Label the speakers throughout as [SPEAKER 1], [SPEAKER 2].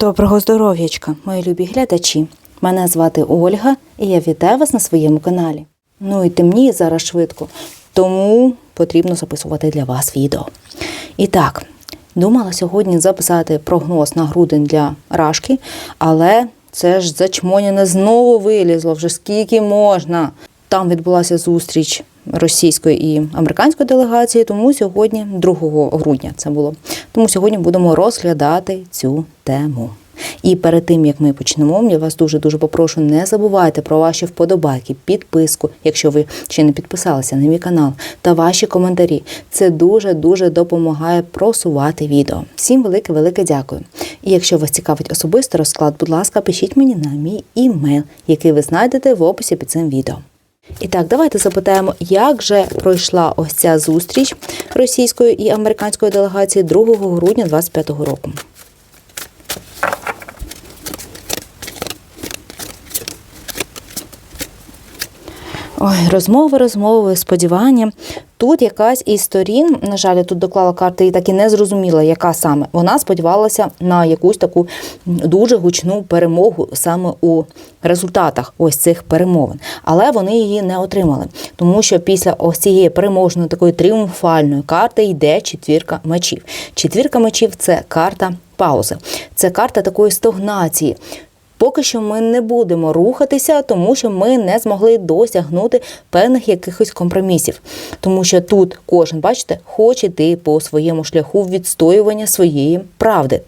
[SPEAKER 1] Доброго здоров'ячка, мої любі глядачі. Мене звати Ольга і я вітаю вас на своєму каналі. Ну і темніє зараз швидко, тому потрібно записувати для вас відео. І так, думала сьогодні записати прогноз на грудень для рашки, але це ж зачмоняне знову вилізло вже скільки можна. Там відбулася зустріч російської і американської делегації, тому сьогодні, 2 грудня це було. Тому сьогодні будемо розглядати цю тему. І перед тим як ми почнемо, я вас дуже дуже попрошу, не забувайте про ваші вподобайки, підписку, якщо ви ще не підписалися на мій канал, та ваші коментарі. Це дуже дуже допомагає просувати відео. Всім велике велике дякую. І якщо вас цікавить особистий розклад, будь ласка, пишіть мені на мій імейл, який ви знайдете в описі під цим відео. І так, давайте запитаємо, як же пройшла ось ця зустріч російської і американської делегації 2 грудня 2025 року. Ой, розмови, розмови, сподівання. Тут якась із сторін, на жаль, я тут доклала карти і так і не зрозуміла, яка саме. Вона сподівалася на якусь таку дуже гучну перемогу саме у результатах ось цих перемовин. Але вони її не отримали, тому що після ось цієї переможної такої тріумфальної карти йде четвірка мечів. Четвірка мечів це карта паузи, це карта такої стогнації. Поки що ми не будемо рухатися, тому що ми не змогли досягнути певних якихось компромісів. Тому що тут кожен, бачите, хоче йти по своєму шляху відстоювання своєї правди.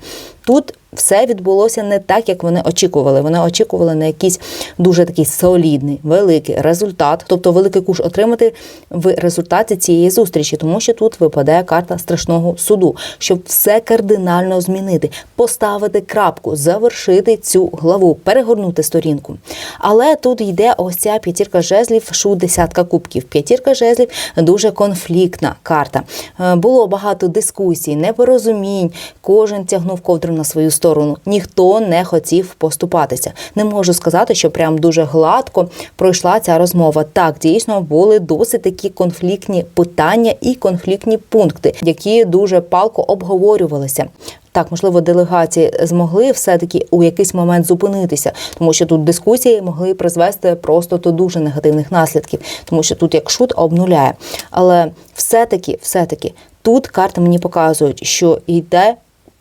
[SPEAKER 1] Тут все відбулося не так, як вони очікували. Вони очікували на якийсь дуже такий солідний, великий результат, тобто великий куш отримати в результаті цієї зустрічі, тому що тут випадає карта страшного суду, щоб все кардинально змінити, поставити крапку, завершити цю главу, перегорнути сторінку. Але тут йде ось ця п'ятірка жезлів, шу десятка кубків. П'ятірка жезлів дуже конфліктна карта. Е, Було багато дискусій, непорозумінь. Кожен тягнув ковдру на свою сторону. Ніхто не хотів поступатися. Не можу сказати, що прям дуже гладко пройшла ця розмова. Так, дійсно були досить такі конфліктні питання і конфліктні пункти, які дуже палко обговорювалися. Так, можливо, делегації змогли все-таки у якийсь момент зупинитися, тому що тут дискусії могли призвести просто до дуже негативних наслідків, тому що тут як шут обнуляє. Але все-таки, все-таки тут карти мені показують, що йде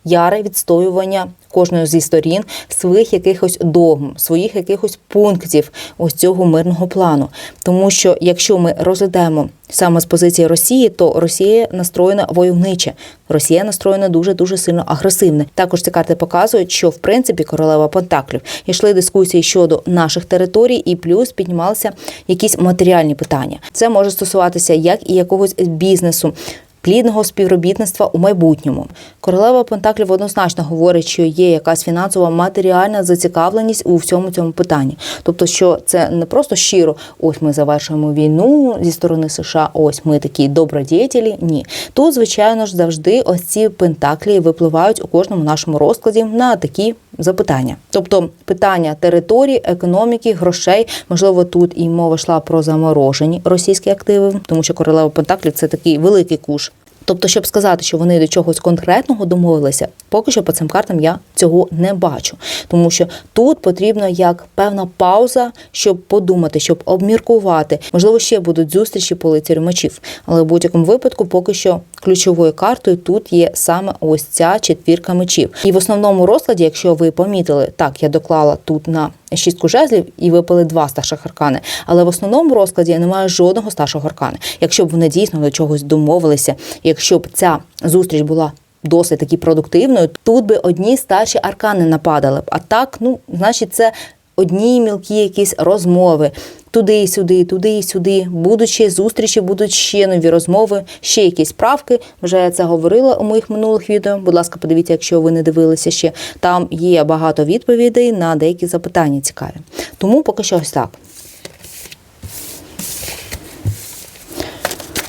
[SPEAKER 1] яре відстоювання кожної зі сторін своїх якихось догм, своїх якихось пунктів ось цього мирного плану. Тому що якщо ми розглядаємо саме з позиції Росії, то Росія настроєна войовниче. Росія настроєна дуже дуже сильно агресивне. Також ці карти показують, що в принципі королева Пентаклів йшли дискусії щодо наших територій, і плюс піднімалися якісь матеріальні питання. Це може стосуватися як і якогось бізнесу плідного співробітництва у майбутньому. Королева Пентаклів однозначно говорить, що є якась фінансова матеріальна зацікавленість у всьому цьому питанні. Тобто, що це не просто щиро, ось ми завершуємо війну зі сторони США, ось ми такі добродіятелі. Ні, тут, звичайно ж, завжди ось ці пентаклі випливають у кожному нашому розкладі на такі запитання. Тобто питання території, економіки, грошей, можливо, тут і мова йшла про заморожені російські активи, тому що королева Пентаклів це такий великий куш. Тобто, щоб сказати, що вони до чогось конкретного домовилися, поки що по цим картам я цього не бачу. Тому що тут потрібна як певна пауза, щоб подумати, щоб обміркувати. Можливо, ще будуть зустрічі по лицарю мечів. Але в будь-якому випадку, поки що ключовою картою тут є саме ось ця четвірка мечів. І в основному розкладі, якщо ви помітили, так я доклала тут на шістку жезлів і випали два старших аркани. Але в основному розкладі я немає жодного старшого аркани. Якщо б вони дійсно до чогось домовилися, якщо б ця зустріч була. Досить таки продуктивною, тут би одні старші аркани нападали б. А так, ну, значить, це одні мілкі якісь розмови. Туди і сюди, туди і сюди. Будуть ще зустрічі, будуть ще нові розмови, ще якісь правки. Вже я це говорила у моїх минулих відео. Будь ласка, подивіться, якщо ви не дивилися ще. Там є багато відповідей на деякі запитання цікаві. Тому поки що ось так.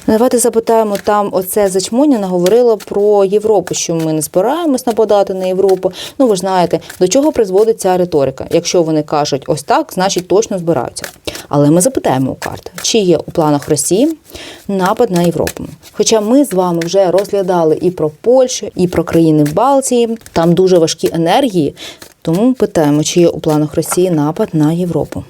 [SPEAKER 1] Давайте запитаємо там. Оце зачмоняна говорила про Європу, що ми не збираємось нападати на Європу. Ну ви ж знаєте, до чого призводить ця риторика. Якщо вони кажуть ось так, значить точно збираються. Але ми запитаємо у карт, чи є у планах Росії напад на Європу. Хоча ми з вами вже розглядали і про Польщу, і про країни Балтії, там дуже важкі енергії. Тому питаємо, чи є у планах Росії напад на Європу.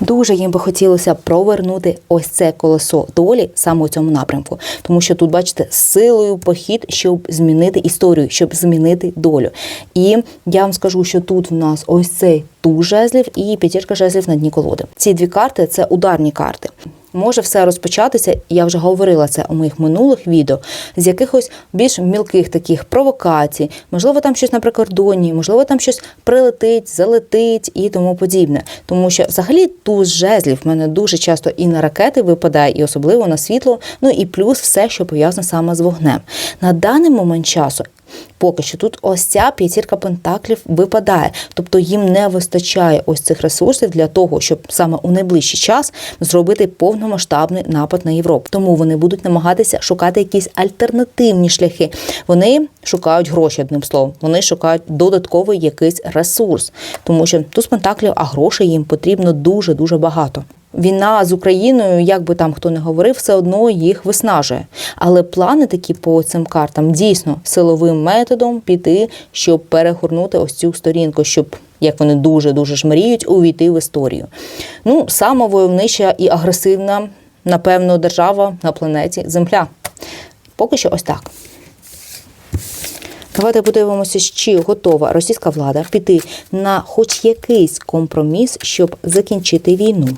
[SPEAKER 1] Дуже їм би хотілося провернути ось це колесо долі саме у цьому напрямку, тому що тут, бачите, силою похід, щоб змінити історію, щоб змінити долю. І я вам скажу, що тут в нас ось цей туз жезлів і п'ятірка жезлів на дні колоди. Ці дві карти це ударні карти. Може все розпочатися, я вже говорила це у моїх минулих відео, з якихось більш мілких таких провокацій, можливо, там щось на прикордонні, можливо, там щось прилетить, залетить і тому подібне. Тому що взагалі туз жезлів в мене дуже часто і на ракети випадає, і особливо на світло. Ну і плюс все, що пов'язане саме з вогнем. На даний момент часу Поки що тут ось ця п'ятірка пентаклів випадає, тобто їм не вистачає ось цих ресурсів для того, щоб саме у найближчий час зробити повномасштабний напад на Європу. Тому вони будуть намагатися шукати якісь альтернативні шляхи. Вони шукають гроші одним словом. Вони шукають додатковий якийсь ресурс, тому що тут з пентаклів, а грошей їм потрібно дуже дуже багато. Війна з Україною, як би там хто не говорив, все одно їх виснажує. Але плани такі по цим картам дійсно силовим методом піти, щоб перегорнути ось цю сторінку, щоб як вони дуже дуже ж мріють, увійти в історію. Ну, сама войовнича і агресивна, напевно, держава на планеті Земля. Поки що ось так. Давайте подивимося, чи готова російська влада піти на хоч якийсь компроміс, щоб закінчити війну.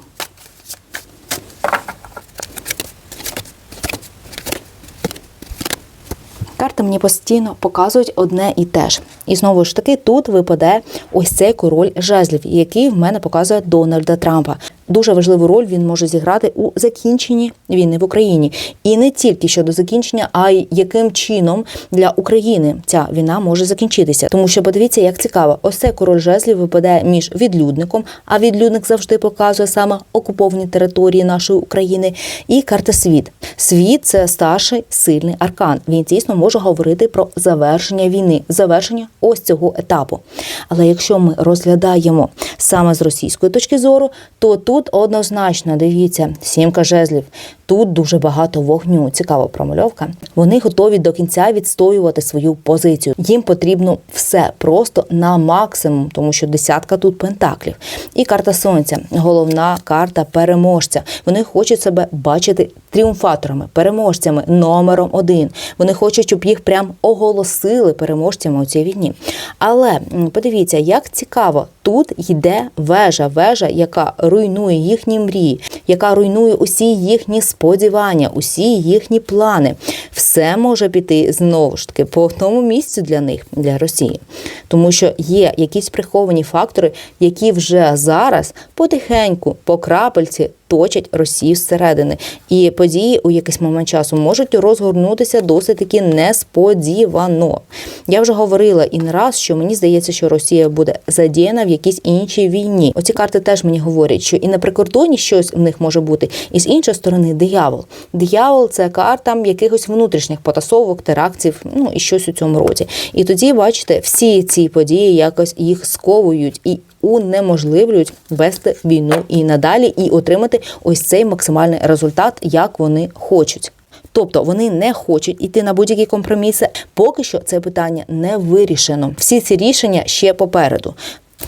[SPEAKER 1] Карти мені постійно показують одне і те ж. І знову ж таки, тут випаде ось цей король жезлів, який в мене показує Дональда Трампа. Дуже важливу роль він може зіграти у закінченні війни в Україні, і не тільки щодо закінчення, а й яким чином для України ця війна може закінчитися. Тому що подивіться, як цікаво, ось цей король жезлів випадає між відлюдником, а відлюдник завжди показує саме окуповані території нашої України. І карта світ. Світ це старший сильний аркан. Він дійсно може говорити про завершення війни, завершення ось цього етапу. Але якщо ми розглядаємо саме з російської точки зору, то тут однозначно дивіться сімка жезлів. Тут дуже багато вогню. Цікава промальовка. Вони готові до кінця відстоювати свою позицію. Їм потрібно все просто на максимум, тому що десятка тут пентаклів. І карта сонця, головна карта переможця. Вони хочуть себе бачити тріумфаторами, переможцями номером один. Вони хочуть, щоб їх прям оголосили переможцями у цій війні. Але подивіться, як цікаво, тут йде вежа, вежа, яка руйнує їхні мрії, яка руйнує усі їхні сподівання, усі їхні плани. Все може піти знову ж таки по одному місцю для них, для Росії, тому що є якісь приховані фактори, які вже зараз потихеньку, по крапельці. Точать Росію зсередини, і події у якийсь момент часу можуть розгорнутися досить таки несподівано. Я вже говорила і не раз, що мені здається, що Росія буде задіяна в якійсь іншій війні. Оці карти теж мені говорять, що і на прикордоні щось в них може бути, і з іншої сторони диявол. Диявол це карта якихось внутрішніх потасовок, терактів, ну і щось у цьому роді. І тоді, бачите, всі ці події якось їх сковують і унеможливлюють вести війну і надалі, і отримати ось цей максимальний результат, як вони хочуть. Тобто вони не хочуть іти на будь-які компроміси. Поки що це питання не вирішено. Всі ці рішення ще попереду.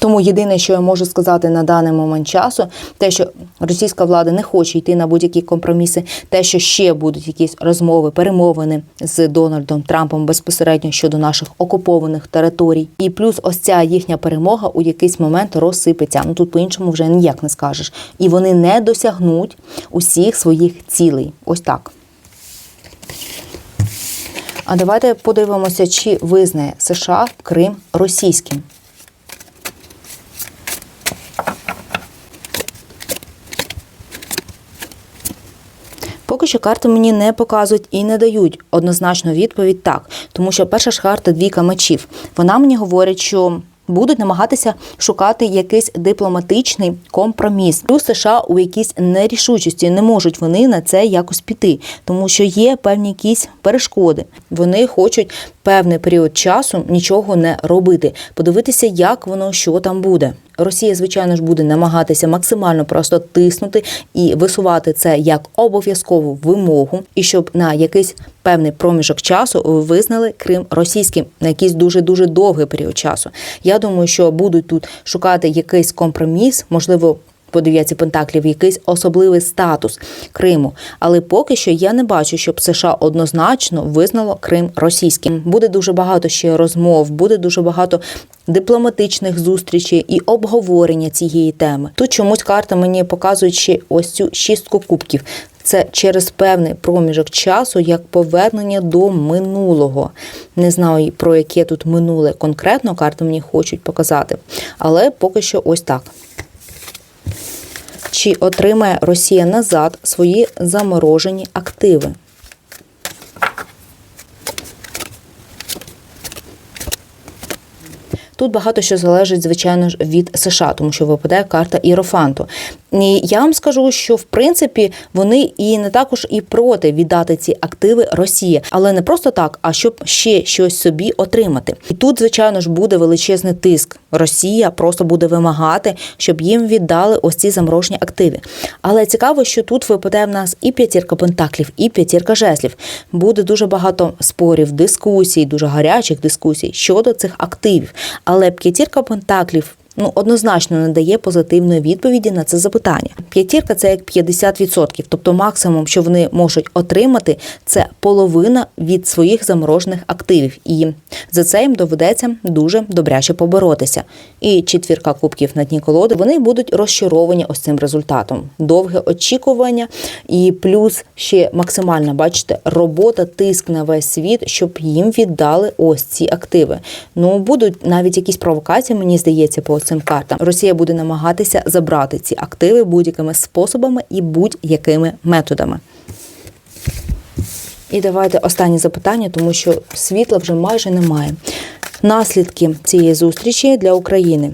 [SPEAKER 1] Тому єдине, що я можу сказати на даний момент часу, те, що російська влада не хоче йти на будь-які компроміси, те, що ще будуть якісь розмови, перемовини з Дональдом Трампом безпосередньо щодо наших окупованих територій, і плюс ось ця їхня перемога у якийсь момент розсипеться. Ну тут по-іншому вже ніяк не скажеш. І вони не досягнуть усіх своїх цілей. Ось так. А давайте подивимося, чи визнає США Крим російським. Поки що карти мені не показують і не дають однозначну відповідь так, тому що перша ж карта двійка мечів. Вона мені говорить, що. Будуть намагатися шукати якийсь дипломатичний компроміс. Плюс США у якійсь нерішучості не можуть вони на це якось піти, тому що є певні якісь перешкоди. Вони хочуть певний період часу нічого не робити, подивитися, як воно що там буде. Росія, звичайно ж, буде намагатися максимально просто тиснути і висувати це як обов'язкову вимогу, і щоб на якийсь певний проміжок часу визнали Крим російським на якийсь дуже дуже довгий період часу. Я думаю, що будуть тут шукати якийсь компроміс, можливо. По дев'ятці пентаклів якийсь особливий статус Криму, але поки що я не бачу, щоб США однозначно визнало Крим російським. Буде дуже багато ще розмов, буде дуже багато дипломатичних зустрічей і обговорення цієї теми. Тут чомусь карта мені показує ще ось цю шістку кубків. Це через певний проміжок часу як повернення до минулого. Не знаю про яке тут минуле конкретно карти мені хочуть показати, але поки що ось так. Чи отримає Росія назад свої заморожені активи? Тут багато що залежить, звичайно ж, від США, тому що випадає карта Ірофанту. І я вам скажу, що в принципі вони і не також і проти віддати ці активи Росії, але не просто так, а щоб ще щось собі отримати. І тут, звичайно ж, буде величезний тиск. Росія просто буде вимагати, щоб їм віддали ось ці заморожені активи. Але цікаво, що тут випадає в нас і п'ятірка пентаклів, і п'ятірка жезлів. Буде дуже багато спорів, дискусій, дуже гарячих дискусій щодо цих активів. Але п'ятірка пентаклів ну однозначно не дає позитивної відповіді на це запитання. П'ятірка це як 50%, тобто максимум, що вони можуть отримати, це половина від своїх заморожених активів, і за це їм доведеться дуже добряче поборотися. І четвірка кубків на дні колоди вони будуть розчаровані ось цим результатом. Довге очікування, і плюс ще максимальна, бачите, робота, тиск на весь світ, щоб їм віддали ось ці активи. Ну будуть навіть якісь провокації, мені здається, по цим картам. Росія буде намагатися забрати ці активи будь-якими способами і будь-якими методами. І давайте останнє запитання, тому що світла вже майже немає. Наслідки цієї зустрічі для України.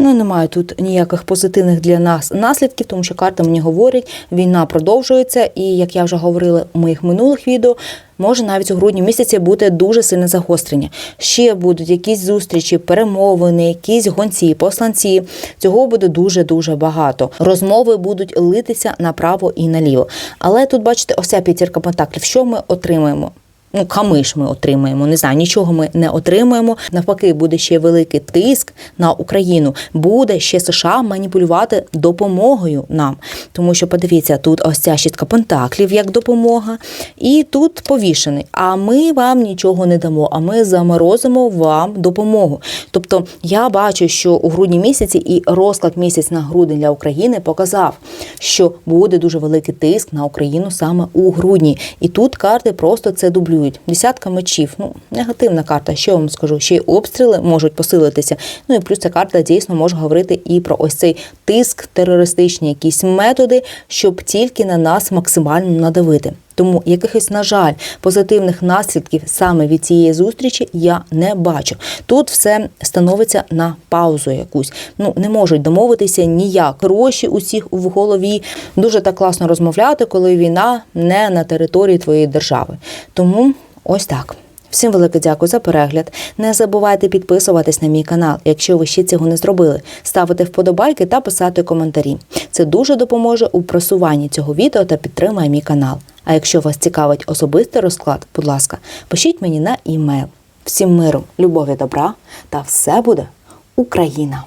[SPEAKER 1] Ну, немає тут ніяких позитивних для нас наслідків, тому що карта мені говорить, війна продовжується, і як я вже говорила у моїх минулих відео, може навіть у грудні місяці бути дуже сильне загострення. Ще будуть якісь зустрічі, перемовини, якісь гонці, посланці. Цього буде дуже дуже багато. Розмови будуть литися направо і наліво. Але тут, бачите, ось ця п'ятірка пентаклів. Що ми отримаємо? Ну, камиш ми отримаємо, не знаю, нічого ми не отримаємо. Навпаки, буде ще великий тиск на Україну. Буде ще США маніпулювати допомогою нам. Тому що подивіться, тут ось ця шістка пентаклів як допомога, і тут повішений. А ми вам нічого не дамо. А ми заморозимо вам допомогу. Тобто я бачу, що у грудні місяці і розклад місяць на грудень для України показав, що буде дуже великий тиск на Україну саме у грудні. І тут карти просто це дублюють. Десятка мечів. Ну, негативна карта. Що я вам скажу? Ще й обстріли можуть посилитися. Ну і плюс ця карта дійсно може говорити і про ось цей тиск, терористичні якісь методи, щоб тільки на нас максимально надавити. Тому якихось, на жаль, позитивних наслідків саме від цієї зустрічі я не бачу. Тут все становиться на паузу якусь. Ну не можуть домовитися ніяк. Гроші усіх в голові. Дуже так класно розмовляти, коли війна не на території твоєї держави. Тому ось так. Всім велике дякую за перегляд. Не забувайте підписуватись на мій канал, якщо ви ще цього не зробили, ставити вподобайки та писати коментарі. Це дуже допоможе у просуванні цього відео та підтримає мій канал. А якщо вас цікавить особистий розклад, будь ласка, пишіть мені на імейл. Всім миру, любові, добра та все буде Україна!